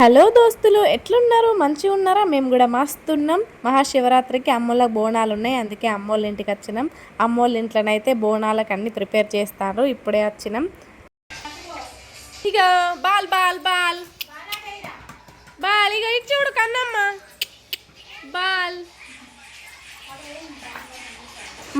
Hello దోస్తులు ఎట్లున్నారు? మంచిగా ఉన్నారా? మేము కూడా మస్తున్నాం. మహాశివరాత్రికి అమ్మోళ్ళకి బోనాలు ఉన్నాయి అందుకే అమ్మోళ్ళ ఇంటికి వచ్చినాం. అమ్మోళ్ళ ఇంట్లోనైతే బోనాలకు అన్ని ప్రిపేర్ చేస్తారు. ఇప్పుడే వచ్చినాం. ఇక బాల్ బాల్ బాల్. బాల్ ఇక ఇచ్చి చూడు కన్నమ్మ. బాల్.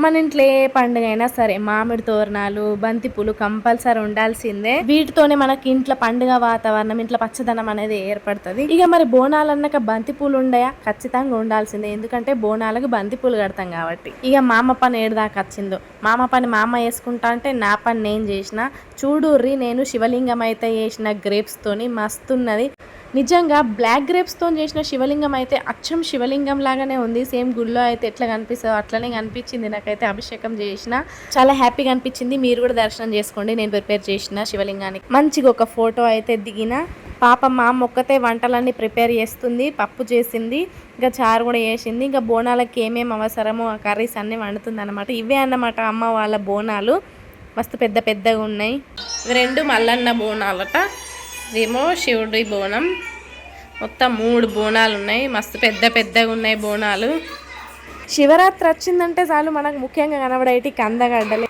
మన ఇంట్లో ఏ పండుగ అయినా సరే మామిడి తోరణాలు బంతిపూలు కంపల్సరీ ఉండాల్సిందే. వీటితోనే మనకి ఇంట్లో పండుగ వాతావరణం ఇంట్లో పచ్చదనం అనేది ఏర్పడుతుంది. ఇక మరి బోనాలు అన్నాక బంతిపూలు ఉండయా? ఖచ్చితంగా ఉండాల్సిందే. ఎందుకంటే బోనాలకు బంతిపూలు కడతాం కాబట్టి. ఇక మామ పని ఏడుదాకా వచ్చిందో? మామ పని మామ వేసుకుంటా అంటే నా పని నేను చేసిన. చూడుర్రి నేను శివలింగం అయితే చేసిన గ్రేప్స్తోని మస్తున్నది. నిజంగా బ్లాక్ గ్రేప్స్తో చేసిన శివలింగం అయితే అచ్చం శివలింగం లాగానే ఉంది. సేమ్ గుళ్ళో అయితే ఎట్లా కనిపిస్తుందో అట్లనే కనిపించింది నాకైతే అభిషేకం చేసిన. చాలా హ్యాపీగా అనిపించింది. మీరు కూడా దర్శనం చేసుకోండి. నేను ప్రిపేర్ చేసిన శివలింగానికి. మంచిగా ఒక ఫోటో అయితే దిగిన. పాప మా మొక్కతే వంటలన్నీ ప్రిపేర్ చేస్తుంది. పప్పు చేసింది. ఇంకా చారు కూడా చేసింది. ఇంకా బోనాలకి ఏమేమి అవసరమో ఆ కర్రీస్ అన్నీ వండుతుంది అనమాట ఇవే అన్నమాట అమ్మ వాళ్ళ బోనాలు. మస్తు పెద్ద పెద్దగా ఉన్నాయి. రెండు మల్లన్న బోనాలట. ఇదేమో శివుడి బోనం. మొత్తం మూడు బోనాలు ఉన్నాయి మస్తు పెద్ద పెద్దగా ఉన్నాయి బోనాలు. శివరాత్రి వచ్చిందంటే చాలు మనకు ముఖ్యంగా కనబడేటి కందగడ్డలే.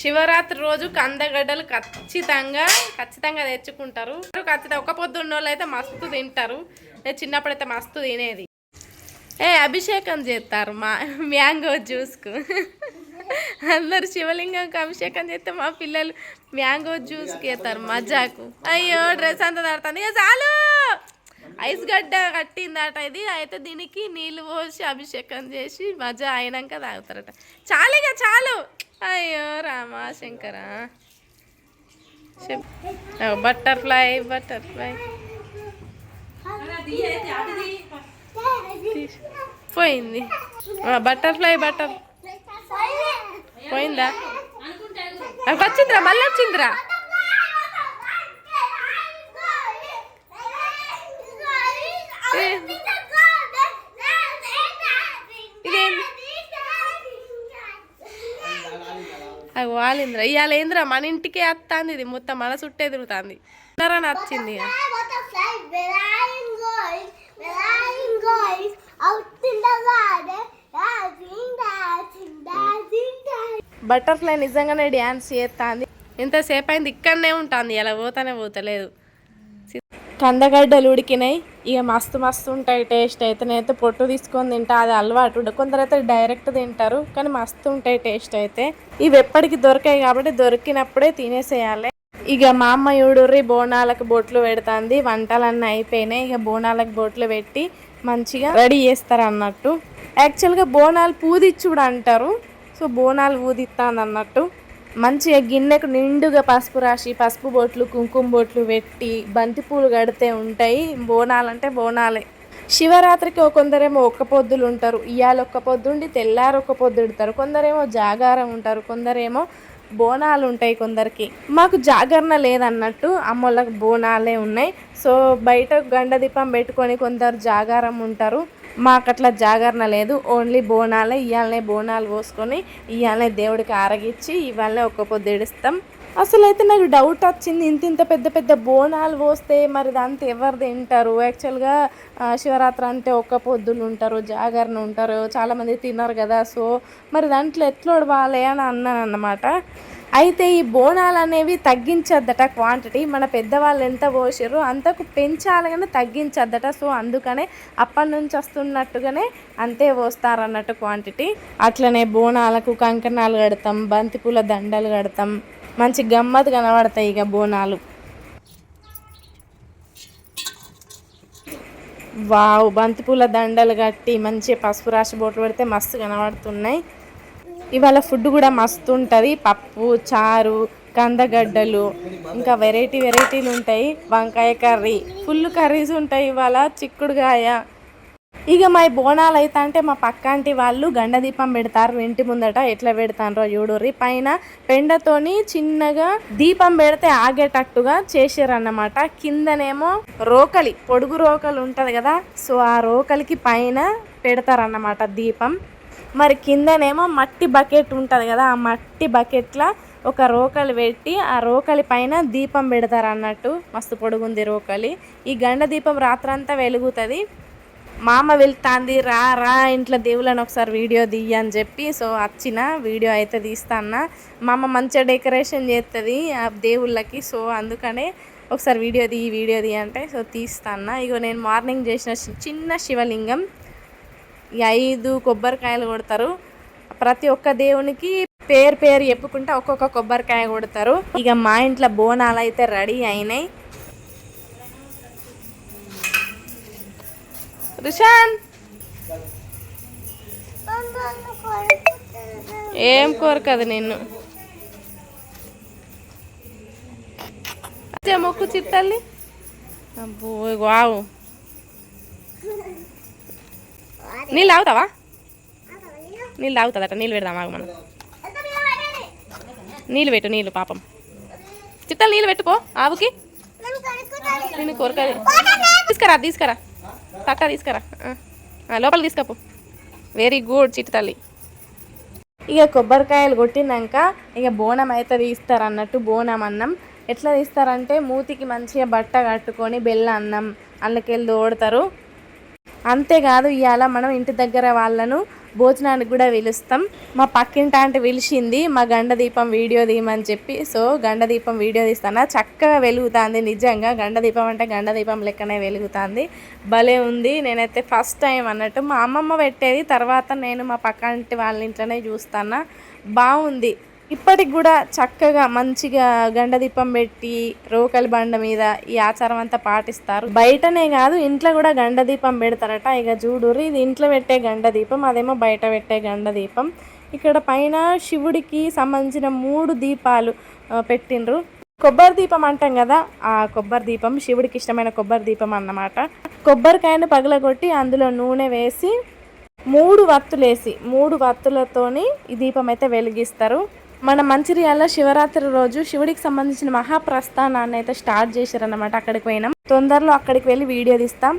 శివరాత్రి రోజు కందగడ్డలు ఖచ్చితంగా ఖచ్చితంగా తెచ్చుకుంటారు. ఖచ్చితంగా ఒక పొద్దున్న వాళ్ళు అయితే మస్తు తింటారు. నేను చిన్నప్పుడైతే మస్తు తినేది. ఏ అభిషేకం చేస్తారు మా మ్యాంగో జ్యూస్కు. అందరు శివలింగంకి అభిషేకం చేస్తే మా పిల్లలు మ్యాంగో జ్యూస్కి వేస్తారు మజాకు. అయ్యో డ్రెస్ అంతా తడుతుంది. ఇక చాలు! ఐస్ గడ్డ కట్టిందట ఇది. అయితే దీనికి నీళ్ళు పోసి అభిషేకం చేసి మజా అయినాక తాగుతారట. చాలు ఇక చాలు! అయ్యో రామా శంకర బటర్ఫ్లై బటర్ఫ్లై. పోయింది. బటర్ఫ్లై బటర్ పోయిందా? నాకు వచ్చిందిరా మళ్ళీ వచ్చిందిరా. ఇదేంది? అది వాలింద్రా. ఇవాళ ఏంద్రా మన ఇంటికే వస్తుంది ఇది మొత్తం మన చుట్టే తిరుగుతుంది. అని వచ్చింది ఇక. Out in the garden, butterfly నిజంగానే డ్యాన్స్ చేస్తుంది. ఎంతసేపు అయింది ఇక్కడనే ఉంటుంది ఇలా పోతానే పోతలేదు. కందగడ్డలు ఉడికినాయి. ఇక మస్తు మస్తు ఉంటాయి టేస్ట్ అయితే నేనైతే పొట్టు తీసుకొని తింటా అది అలవాటు కొందరు అయితే డైరెక్ట్ తింటారు కానీ మస్తు ఉంటాయి టేస్ట్ అయితే. ఇవి ఎప్పటికి దొరికాయి కాబట్టి దొరికినప్పుడే తినేసేయాలి. ఇక మా అమ్మ యూడుర్రి బోనాలకు బొట్లు పెడుతుంది వంటలన్నీ అయిపోయినాయి. ఇక బోనాలకు బొట్లు పెట్టి మంచిగా రెడీ చేస్తారు అన్నట్టు యాక్చువల్గా బోనాలు పూదిచ్చుడు అంటారు సో బోనాలు ఊదిస్తాను అన్నట్టు మంచిగా గిన్నెకు నిండుగా పసుపు రాసి పసుపు బొట్లు కుంకుమ బొట్లు పెట్టి బంతిపూలు కడితే ఉంటాయి. బోనాలంటే బోనాలే. శివరాత్రికి కొందరేమో ఒక్క పొద్దులు ఉంటారు ఇవాళ ఒక్క పొద్దుండి తెల్లారు ఒక్క పొద్దు కొందరేమో జాగారం ఉంటారు. కొందరేమో బోనాలు ఉంటాయి కొందరికి. మాకు జాగరణ లేదన్నట్టు అమ్మోళ్ళకి బోనాలే ఉన్నాయి. సో బయట గండ దీపం పెట్టుకొని కొందరు జాగారం ఉంటారు. మాకు అట్లా జాగరణ లేదు. ఓన్లీ బోనాలే ఇవాళనే బోనాలు పోసుకొని ఇవాళనే దేవుడికి ఆరగిచ్చి ఇవాళనే ఒక్క పొద్దు అసలు అయితే నాకు డౌట్ వచ్చింది. ఇంత ఇంత పెద్ద పెద్ద బోనాలు పోస్తే మరి దాంతో ఎవరు తింటారు? యాక్చువల్గా శివరాత్రి అంటే ఒక్క పొద్దులు ఉంటారు జాగరణ ఉంటారు చాలామంది తిన్నారు కదా. సో మరి దాంట్లో ఎట్లా బాలే అని అన్నాను అన్నమాట అయితే ఈ బోనాలు అనేవి తగ్గించద్దట క్వాంటిటీ మన పెద్దవాళ్ళు ఎంత పోసారో అంతకు పెంచాలి కానీ తగ్గించద్దట. సో అందుకనే అప్పటి నుంచి వస్తున్నట్టుగానే అంతే పోస్తారు అన్నట్టు క్వాంటిటీ అట్లనే బోనాలకు కంకణాలు కడతాం బంతిపూల దండలు కడతాం. మంచి గమ్మత్ కనబడతాయి ఇక బోనాలు. వావ్ బంతిపూల దండలు కట్టి మంచి పసుపు రాసి బోట్లు పెడితే మస్తు కనబడుతున్నాయి. ఇవాళ ఫుడ్ కూడా మస్తు ఉంటుంది. పప్పు చారు కందగడ్డలు ఇంకా వెరైటీ వెరైటీలు ఉంటాయి. వంకాయ కర్రీ ఫుల్ కర్రీస్ ఉంటాయి ఇవాళ చిక్కుడుగాయ ఇక మా బోనాలు అయితే అంటే మా పక్కంటి వాళ్ళు గండ దీపం పెడతారు ఇంటి ముందట ఎట్లా పెడతారో చూడుర్రి. పైన పెండతోని చిన్నగా దీపం పెడితే ఆగేటట్టుగా చేసారన్నమాట కిందనేమో రోకలి పొడుగు రోకలి ఉంటుంది కదా సో ఆ రోకలికి పైన పెడతారన్నమాట దీపం. మరి కిందనేమో మట్టి బకెట్ ఉంటుంది కదా ఆ మట్టి బకెట్లో ఒక రోకలి పెట్టి ఆ రోకలి పైన దీపం పెడతారు అన్నట్టు మస్తు పొడుగుంది రోకలి. ఈ గండ దీపం రాత్రంతా వెలుగుతుంది. మామ వెళ్తాంది రా రా ఇంట్లో దేవుళ్ళని ఒకసారి వీడియో తీయ అని చెప్పి సో వచ్చిన వీడియో అయితే తీస్తాన్న మామ మంచిగా డెకరేషన్ చేస్తుంది ఆ దేవుళ్ళకి సో అందుకనే ఒకసారి వీడియో దిగి వీడియో తీ అంటే సో తీస్తాన్న ఇగో నేను మార్నింగ్ చేసిన చిన్న శివలింగం. ఈ ఐదు కొబ్బరికాయలు కొడతారు. ప్రతి ఒక్క దేవునికి పేరు పేరు చెప్పుకుంటే ఒక్కొక్క కొబ్బరికాయ కొడతారు. ఇక మా ఇంట్లో బోనాలు అయితే రెడీ అయినాయి. రిషాన్? ఏం కోరకదు నిన్ను. మొక్కు చిత్తల్లి అబ్బో వావు. నీళ్ళు తాగుతావా? నీళ్ళు తాగుతుందట నీళ్ళు పెడదాం ఆగు మనం. నీళ్ళు పెట్టు నీళ్ళు పాపం. చిత్తలు నీళ్ళు పెట్టుకో ఆవుకి. నేను కోరక తీసుకురా తీసుకురా. తక్క తీసుకురా. ఆ. లోపల తీసుకపో. వెరీ గుడ్ చిట్టు తల్లి. ఇక కొబ్బరికాయలు కొట్టినాక ఇక బోనం అయితే తీస్తారు అన్నట్టు బోనం అన్నం. ఎట్లా తీస్తారంటే మూతికి మంచిగా బట్ట కట్టుకొని బెల్ల అన్నం అందుకెళ్ళి తోడతారు. అంతేకాదు ఇవాళ మనం ఇంటి దగ్గర వాళ్ళను భోజనానికి కూడా పిలుస్తాం. మా పక్కింటి ఆంటీ పిలిచింది మా గండ దీపం వీడియో తీయమని చెప్పి. సో గండ దీపం వీడియో తీస్తానా? చక్కగా వెలుగుతుంది నిజంగా. గండ దీపం అంటే గండ దీపం లెక్కనే వెలుగుతుంది. భలే ఉంది. నేనైతే ఫస్ట్ టైం అన్నట్టు మా అమ్మమ్మ పెట్టేది తర్వాత నేను మా పక్కంటి వాళ్ళ ఇంట్లోనే చూస్తానా. బాగుంది. ఇప్పటికి కూడా చక్కగా మంచిగా గండ దీపం పెట్టి రోకలి బండ మీద ఈ ఆచారం అంతా పాటిస్తారు. బయటనే కాదు ఇంట్లో కూడా గండ దీపం పెడతారట. ఇక చూడురు ఇది ఇంట్లో పెట్టే గండ దీపం అదేమో బయట పెట్టే గండ దీపం ఇక్కడ పైన శివుడికి సంబంధించిన మూడు దీపాలు పెట్టిండ్రు. కొబ్బరి దీపం అంటాం కదా ఆ కొబ్బరి దీపం శివుడికి ఇష్టమైన కొబ్బరి దీపం అన్నమాట. కొబ్బరికాయను పగలగొట్టి అందులో నూనె వేసి మూడు వత్తులేసి మూడు వత్తులతోని ఈ దీపం అయితే వెలిగిస్తారు. మన మంచిర్యాల శివరాత్రి రోజు శివుడికి సంబంధించిన మహాప్రస్థానాన్ని అయితే స్టార్ట్ చేశారన్నమాట. అక్కడికి పోయినాం. తొందరలో అక్కడికి వెళ్ళి వీడియో తీస్తాం.